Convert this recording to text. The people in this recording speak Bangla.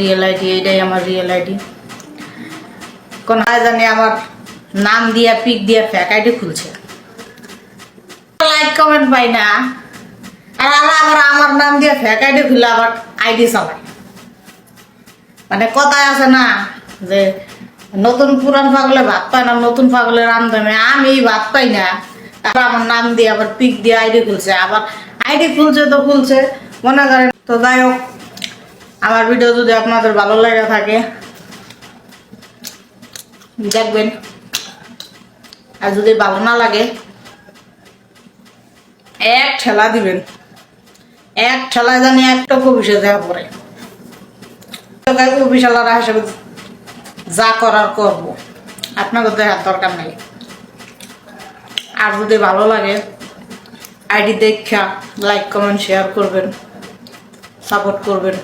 রিয়েল আইডি এইটাই আমার রিয়েল আইডি কোন জানি, আমার নাম দিয়া পিক দিয়া ফ্যাক আইডি খুলছে। লাইক কমেন্ট পাই না। আর আবার আমার নাম দিয়ে ফ্যাক আইডি খুলে আবার আইডি চালায়। মানে কথায় আছে না যে, নতুন পুরান পাগলে ভাত পায় না, নতুন পাগলে রান্ধনে আমি ভাত পাই না। আর আমার নাম দিয়ে, আবার পিক দিয়ে আইডি খুলছে। আবার আইডি খুলছে তো খুলছে। মনে করেন, তো যাই হোক আমার ভিডিও যদি আপনাদের ভালো লাগে থাকে, দেখবেন। আর যদি ভালো না লাগে, এক ঠেলা দিবেন। এক ঠেলায় জানি একটা অফিসে দেওয়া পড়ে। অফিসালারা হিসেবে যা করার করব, আপনাদের দেখার দরকার নেই। আর যদি ভালো লাগে, আইডি দেখা লাইক, কমেন্ট শেয়ার করবেন সাপোর্ট করবেন।